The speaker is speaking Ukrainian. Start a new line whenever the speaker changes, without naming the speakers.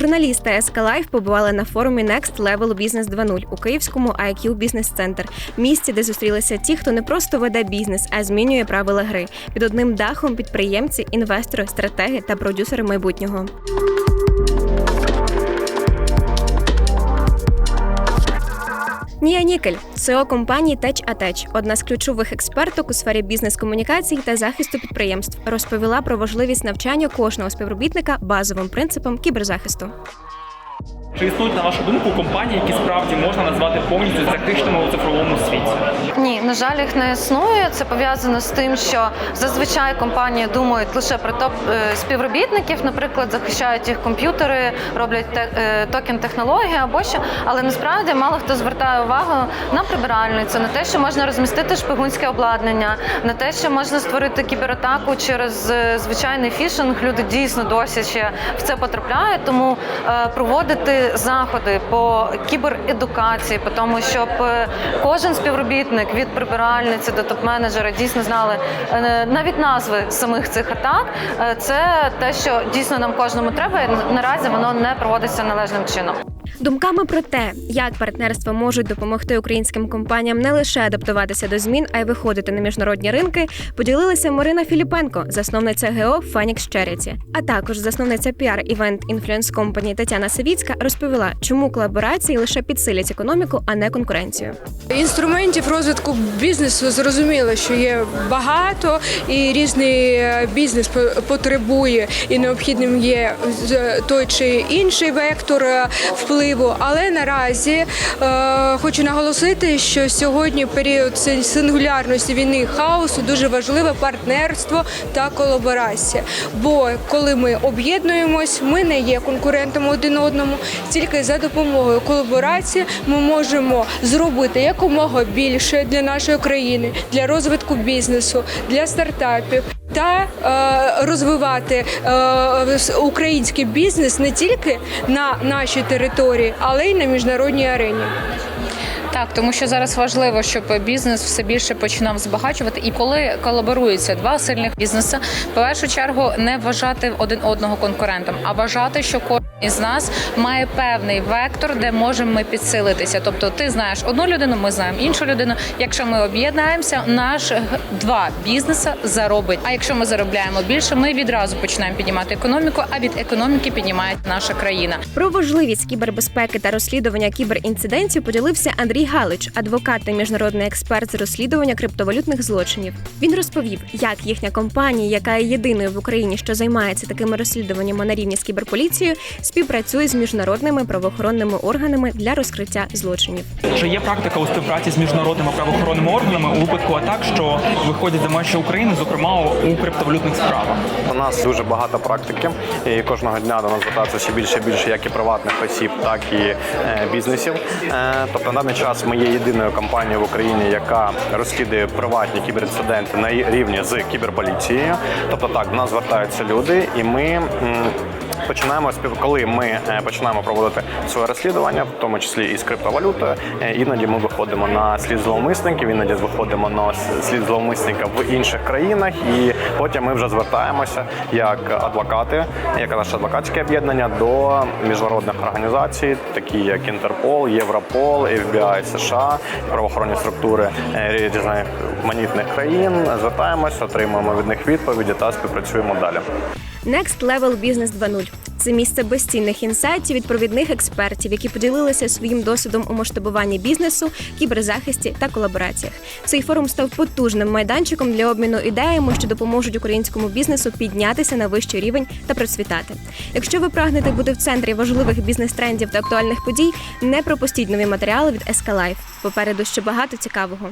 Журналісти СК Лайф побували на форумі Next Level Business 2.0 у Київському IQ Business Center, місці, де зустрілися ті, хто не просто веде бізнес, а змінює правила гри. Під одним дахом підприємці, інвестори, стратеги та продюсери майбутнього. Нія Нікель, СЕО компанії Теч Атеч, одна з ключових експерток у сфері бізнес-комунікацій та захисту підприємств, розповіла про важливість навчання кожного співробітника базовим принципам кіберзахисту.
Чи існують, на вашу думку, компанії, які справді можна назвати повністю захищеними у цифровому світі?
Ні, на жаль, їх не існує. Це пов'язано з тим, що зазвичай компанії думають лише про топ е, співробітників, наприклад, захищають їх комп'ютери, роблять е, токен технології або що. Але насправді мало хто звертає увагу на прибиральницю, на те, що можна розмістити шпигунське обладнання, на те, що можна створити кібератаку через е, звичайний фішинг. Люди дійсно досі ще в це потрапляють. Тому е, проводити заходи по кібередукації, по тому, щоб е, кожен співробітник від прибиральниці до топ-менеджера дійсно знали е, навіть назви самих цих атак. Е, Це те, що дійсно нам кожному треба. Наразі воно не проводиться належним чином.
Думками про те, як партнерства можуть допомогти українським компаніям не лише адаптуватися до змін, а й виходити на міжнародні ринки, поділилася Марина Філіпенко, засновниця ГО Phoenix Charity. А також засновниця піар івент інфлюенс компанії Тетяна Савіцька розповіла, чому колаборації лише підсилять економіку, а не конкуренцію.
Інструментів розвитку бізнесу зрозуміло, що є багато, і різний е, бізнес по- потребує і необхідним є з- той чи інший вектор е, впливу. Але наразі е, хочу наголосити, що сьогодні період сингулярності війни хаосу дуже важливе партнерство та колаборація. Бо коли ми об'єднуємось, ми не є конкурентами один одному. Тільки за допомогою колаборації ми можемо зробити якомога більше для нашої країни, для розвитку бізнесу, для стартапів. Та е, розвивати е, український бізнес не тільки на нашій території, але й на міжнародній арені.
Так, тому що зараз важливо, щоб бізнес все більше починав збагачувати. І коли колаборуються два сильних бізнеси, в першу чергу не вважати один одного конкурентом, а вважати, що кожен із нас має певний вектор, де можемо ми підсилитися. Тобто, ти знаєш одну людину, ми знаємо іншу людину. Якщо ми об'єднаємося, наш два бізнеси заробить. А якщо ми заробляємо більше, ми відразу починаємо піднімати економіку. А від економіки піднімає наша країна.
Про важливість кібербезпеки та розслідування кіберінцидентів поділився Андрій Галич, адвокат та міжнародний експерт з розслідування криптовалютних злочинів. Він розповів, як їхня компанія, яка є єдиною в Україні, що займається такими розслідуваннями на рівні з кіберполіцією, співпрацює з міжнародними правоохоронними органами для розкриття злочинів.
Чи є практика у співпраці з міжнародними правоохоронними органами у випадку атак, що виходять за межі України, зокрема у криптовалютних справах?
У нас дуже багато практики, і кожного дня до нас звертається ще більше і більше як і приватних осіб, так і е, бізнесів. Е, тобто на даний час ми є єдиною компанією в Україні, яка розслідує приватні кіберінциденти на рівні з кіберполіцією. Тобто, так до нас звертаються люди, і ми. Починаємо коли ми е, починаємо проводити своє розслідування, в тому числі і з криптовалютою. е, Іноді ми виходимо на слід зловмисників, іноді виходимо на слід зловмисника в інших країнах, і потім ми вже звертаємося як адвокати, як наше адвокатське об'єднання до міжнародних організацій, такі як Інтерпол, Європол, FBI США, правоохоронні структури різних манітних країн. Звертаємося, отримуємо від них відповіді та співпрацюємо далі.
Next Level Business 2.0 – це місце безцінних інсайтів від провідних експертів, які поділилися своїм досвідом у масштабуванні бізнесу, кіберзахисті та колабораціях. Цей форум став потужним майданчиком для обміну ідеями, що допоможуть українському бізнесу піднятися на вищий рівень та процвітати. Якщо ви прагнете бути в центрі важливих бізнес-трендів та актуальних подій, не пропустіть нові матеріали від SK. Попереду ще багато цікавого.